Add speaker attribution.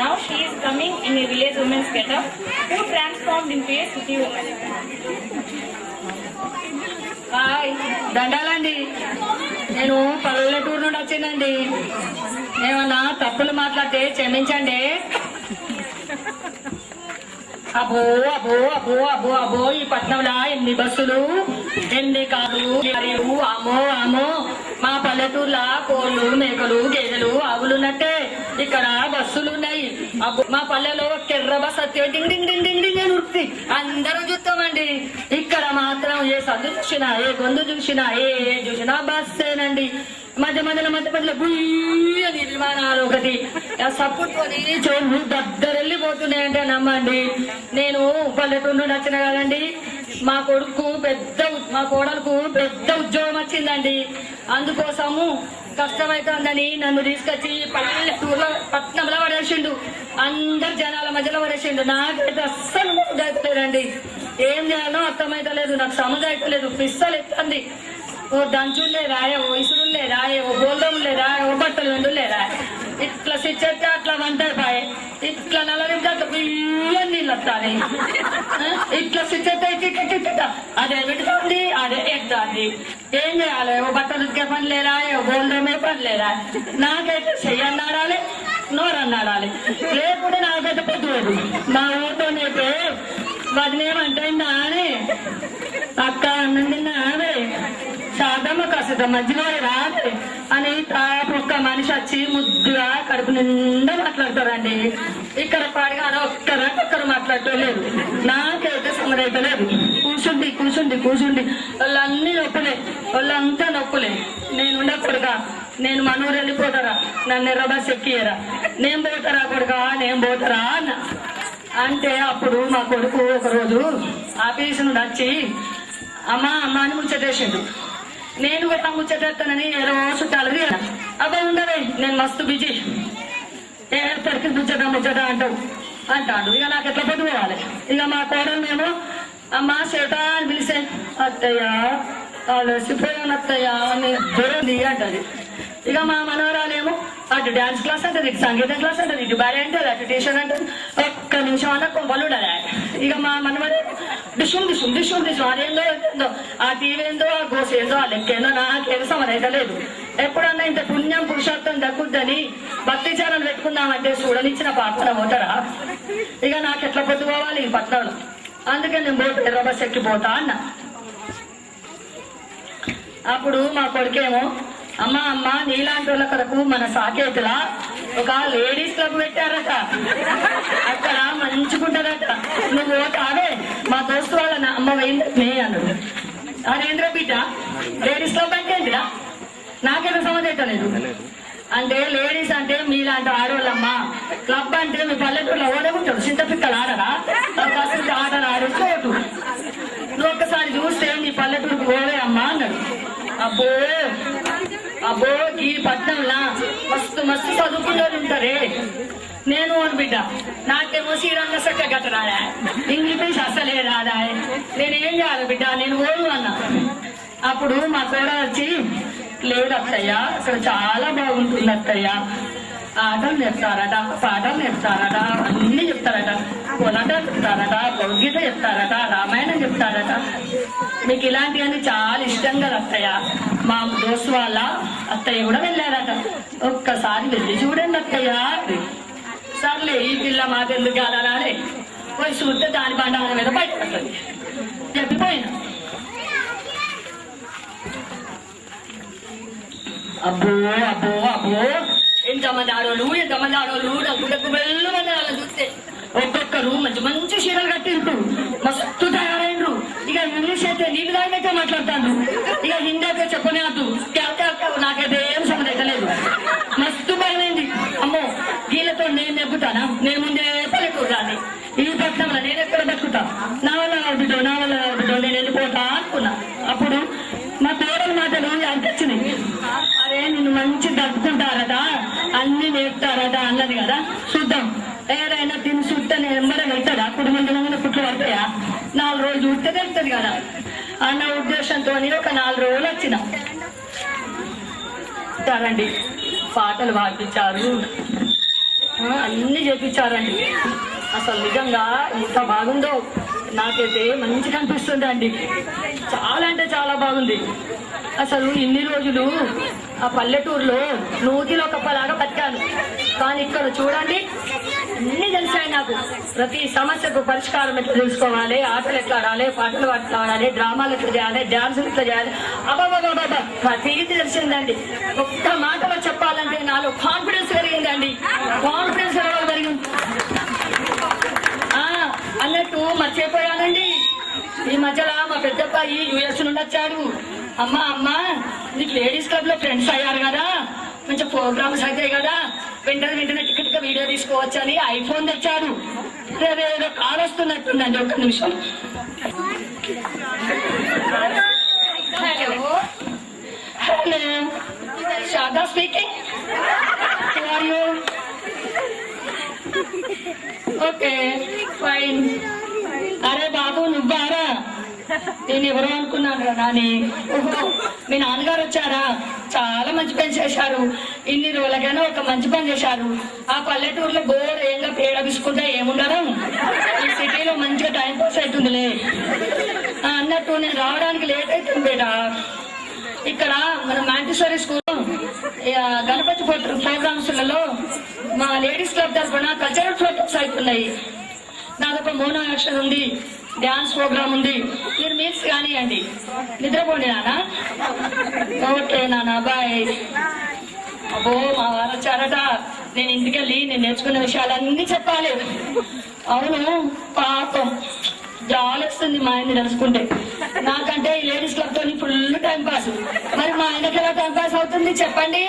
Speaker 1: Now she is coming in a village woman's getup who transformed into a city woman.
Speaker 2: Hi దండాలండి. నేను పల్లెటూరు నుండి వచ్చిందండి. ఏమన్నా తప్పులు మాట్లాడితే క్షమించండి. అబ్బో అబ్బో అబ్బో అబ్బో అబ్బో ఈ పట్నంలో ఎన్ని బస్సులు ఎన్ని కార్లు మరియు అమ్మో అమ్మో మా పల్లెటూర్లో కోళ్ళు మేకలు గేదెలు ఆవులు ఉన్నట్టే. ఇక్కడ బస్సులు ఉన్నాయి. మా పల్లెలో కెర్ర బస్ డింగ్ డింగ్ డింగ్ డింగ్ డింగ్ అని ఉరుకుతాయి అందరం చూస్తామండి. ఇక్కడ మాత్రం ఏ సందు చూసినా ఏ గొంతు చూసినా ఏ ఏ చూసినా బస్సేనండి. మధ్య మధ్యలో మధ్య మధ్యలో బుయ్య నిర్మాణాలు ఒకటి. సప్పుడుకొని చెవులు దద్దరెళ్ళిపోతున్నాయంటే నమ్మండి. నేను పల్లెటూరు నచ్చిన కదండి. మా కొడుకు పెద్ద మా కోడలకు పెద్ద ఉద్యోగం వచ్చిందండి. అందుకోసము కష్టమైతుందని నన్ను తీసుకొచ్చి పల్లెటూరులో పట్నంలో పడేసిండు. అందరు జనాల మధ్యలో పడేసిండు. నాకైతే అస్సలు ముద్దలేదండి ఏం చేయాలో అర్థమైతలేదు. నాకు సమజైతలేదు పిస్సలు ఎత్తంది. ఓ దంచులే రాయ ఓ ఇసురులే రాయ ఓ గోల్దములే రాయ ఓ బట్టలు వెండులే రాయ. ఇట్లా సిచ్చేస్తే అట్లా వంటాయి పాయ ఇట్లా నల్లరింటే బియ్యం నీళ్ళు వస్తాయి ఇట్లా సిచ్చేస్తే ఇట్లా అదే పెడుతుంది అదే ఎత్తాంది. ఏం చేయాలి? ఓ బట్టలు ఉతికే పని లేదా? ఓ గోల్దమే పని లేదా? నాకైతే చెయ్యన్నాడాలి నోరన్నాడాలి లేకుంటే నాకైతే పొద్దు ఊరితో నీకు వదిలేమంటే నానే? అక్క అన్నం తిన్నావే? శాదమ్మ కాస్త మధ్యలో రాదు అని తాపు మనిషి వచ్చి ముద్దుగా కడుపు నిండా మాట్లాడతారండి ఇక్కడ పాడిగా ఒక్కరా ఒక్కరు మాట్లాడలేదు నాకైతే సమరైతే లేదు. కూర్చుండి కూర్చుండి కూర్చుండి. వాళ్ళన్నీ నొప్పులే. వాళ్ళంతా నొప్పులే. నేను ఉండకూడగా నేను మనూరు వెళ్ళిపోతారా? నన్ను ఎర్రబాస్ ఎక్కియరా నేను పోతారా కొడుకా? నేను పోతారా అన్న. అంటే అప్పుడు మా కొడుకు ఒకరోజు ఆఫీసు నుండి వచ్చి అమ్మ అమ్మ అని ముచ్చటేసిండు. నేను కూడా ముచ్చటేస్తానని ఏ రోజు చుట్టాలు అబ్బా ఉండవే నేను మస్తు బిజీ. ఏ తడికి ముచ్చట ముచ్చట అంటావు అంటాడు ఇక నాకు ఎట్లా పొద్దు పోవాలి? ఇక మా కోడలు మేము అమ్మ చేట అని పిలిచే అత్తయ్య అలసిపోయాను అత్తయ్య అని దూరంది అంటది. ఇక మా మనవరాలేమో అటు డాన్స్ క్లాస్ అంటది ఇటు సంగీతం క్లాస్ అంటది ఇటు భార్య అంటది అటు ట్యూషన్ అంటది ఒక్క నిమిషం అన్న కొంపలు ఉండాలి. ఇక మా మనవడు డిషుం డిషుం డిషుం డిషుం అదేందో ఏందో ఆ టీవీ ఏందో ఆ గోసేందో ఆ లెక్క ఏందో నాకేం సమరైతే లేదు. ఎప్పుడన్నా ఇంత పుణ్యం పురుషార్థం దక్కుద్దని భక్తి ఛానల్ పెట్టుకుందామంటే చూడనిచ్చిన పాత్ర పోతారా? ఇక నాకు ఎట్లా పొద్దుకోవాలి ఈ పట్నంలో? అందుకే నేను పోతే ఎర్రబస్ ఎక్కిపోతా అన్న. అప్పుడు మా కొడుకేమో అమ్మ అమ్మ నీలాంటి వాళ్ళ కొరకు మన సాకేతుల? ఒక లేడీస్ క్లబ్ పెట్టారట. అక్కడ మంచుకుంటారట నువ్వు కాదే మా దోస్తు వాళ్ళ అమ్మ పోయింది అన్నాడు అదేంద్ర బిడ్డ లేడీస్ క్లబ్ అంటే ఏంటిరా? నాకేదో సమస్య లేదు. అంటే లేడీస్ అంటే మీలాంటి ఆడవాళ్ళమ్మా క్లబ్ అంటే మీ పల్లెటూరులో ఓడకుంటాడు చింత పిక్కలు ఆడరా? కాస్త ఆటలు ఆడుకోవద్దు నువ్వు ఒక్కసారి చూస్తే నీ పల్లెటూరుకు పోవే అమ్మా అన్నాడు. అబ్బో! అబ్బో ఈ పట్నంలా మస్తు మస్తు చదువుకున్న వాళ్ళు ఉంటారే. నేను అని బిడ్డ. నాకేమో శ్రీరంగ సక్క గట్టరాడా ఇంగ్లీష్ అసలే రాదా నేనేం చేయాలి బిడ్డ? నేను ఓడు అన్నా. అప్పుడు మా పేడ వచ్చి లేదు అత్తయ్య. అక్కడ చాలా బాగుంటుంది అత్తయ్య ఆటలు నేర్పుతారట పాటలు నేర్పుతారట అన్ని చెప్తారట. కొలట చెప్తారట భగవద్గీత చెప్తారట రామాయణం చెప్తారట. మీకు ఇలాంటివన్నీ చాలా ఇష్టం కదా అత్తయ్య. మా దోస్తు వాళ్ళ అత్తయ్య కూడా వెళ్ళారట. ఒక్కసారి వెళ్ళి చూడండి అత్తయ్య. సర్లే ఈ పిల్ల మాకెందుకు కాదనాలే పోయి చూస్తే దాని బండాల మీద బయటపడుతుంది చెప్పిపోయినా. అబ్బో అబ్బో అబ్బో. ఎంతమంది ఆడోళ్ళు ఎంతమంది ఆడోళ్ళు డబ్బు వెళ్ళమని వాళ్ళని చూస్తే. ఒక్కొక్కరు మంచి మంచి చీరలు కట్టిండ్రు. మస్తు తయారైండ్రు. ఇక ఇంగ్లీష్ అయితే నీళ్ళు దానికైతే మాట్లాడతాను ఇక హిందీ అయితే చెప్పనే వద్దు నాకైతే ఏం సంబంధం లేదు. మస్తు భయమైంది. అమ్మో వీళ్ళతో నేను నెప్పుతానా నేను ముందే పల్లెటూరాన్ని ఈ పట్టణంలో నేను ఎక్కడ బతుకుతా? నా వల్ల నడుపుతో నా వల్ల నడుపుతో నేను వెళ్ళిపోతా అనుకున్నా. అప్పుడు మా తోడల మాటలు అంతొచ్చినాయి మంచి అన్ని నేర్పుతారట అన్నది కదా? చూద్దాం. ఏదైనా తిని చూస్తే నేను ఎంబడే వెళ్తాడా? కుటుంబంలో పుట్లు పడతాయా? నాలుగు రోజులు చూస్తే తెలుస్తుంది కదా. అన్న ఉద్దేశంతో ఒక నాలుగు రోజులు వచ్చిన. చాలండి పాటలు పాటించారు అన్ని చేపించారండి అసలు నిజంగా ఎంత బాగుందో. నాకైతే మంచిగా అనిపిస్తుంది అండి చాలా అంటే చాలా బాగుంది. అసలు ఇన్ని రోజులు ఆ పల్లెటూరులో నూతిలో కప్పలాగా బతికాను. కానీ ఇక్కడ చూడండి అన్ని తెలిసాయి నాకు. ప్రతి సమస్యకు పరిష్కారం ఎట్లా తెలుసుకోవాలి ఆటలు ఎట్లా ఆడాలి పాటలు ఎట్లా ఆడాలి డ్రామాలు ఎట్లా చేయాలి డ్యాన్సులు ఎట్లా చేయాలి. అబ్బాబాబా ప్రతిదీ తెలిసిందండి. ఒక్క మాటలో చెప్పాలంటే నాలో కాన్ఫిడెన్స్ పెరిగిందండి. కాన్ఫిడెన్స్ అన్నట్టు మర్చిపోయానండి. ఈ మధ్యలో మా పెద్దబ్బాయి యుఎస్ నుండి వచ్చాడు. అమ్మా అమ్మ నీకు లేడీస్ క్లబ్లో ఫ్రెండ్స్ అయ్యారు కదా. కొంచెం ప్రోగ్రామ్స్ అవుతాయి కదా. వెంటనే వెంటనే టికెట్గా వీడియో తీసుకోవచ్చని ఐఫోన్ తెచ్చాడు. కాల్ వస్తున్నట్టుందండి ఒక్క నిమిషం. ఓకే. ఫైన్ అరే బాబు నువ్వారా? నేను ఎవరో అనుకున్నాను రా నాని. మీ నాన్నగారు వచ్చారా? చాలా మంచి పని చేశారు. ఇన్ని రోజులకైనా ఒక మంచి పని చేశారు. ఆ పల్లెటూరులో బోర్ ఏంగా పేడ బిసుకుంటే ఏముండరు ఈ సిటీలో మంచిగా టైం పాస్ అవుతుందిలే. అన్నట్టు నేను రావడానికి లేట్ అవుతుంది బేటా. ఇక్కడ మన మాంటిసరీ స్కూల్ గణపతి గణపతి ప్రోగ్రామ్స్లలో మా లేడీస్ క్లబ్ తరఫున కల్చరల్ ప్రోగ్రామ్స్ అవుతున్నాయి. నాదొక మోనో యాక్షన్ ఉంది డ్యాన్స్ ప్రోగ్రామ్ ఉంది. మీరు మీల్స్ కానివ్వండి నిద్రపోండి నానా ఓకే నానా బాయ్. అబ్బో మా వారు వచ్చారట. నేను ఇంటికెళ్ళి నేను నేర్చుకున్న విషయాలన్నీ చెప్పాలి. అవును పాపం. జాలేస్తుంది మా ఆయన్ని నడుచుకుంటే. నాకంటే ఈ లేడీస్ క్లబ్ తోని ఫుల్ టైం పాస్ మరి మా ఆయనకి ఎలా టైం పాస్ అవుతుంది చెప్పండి?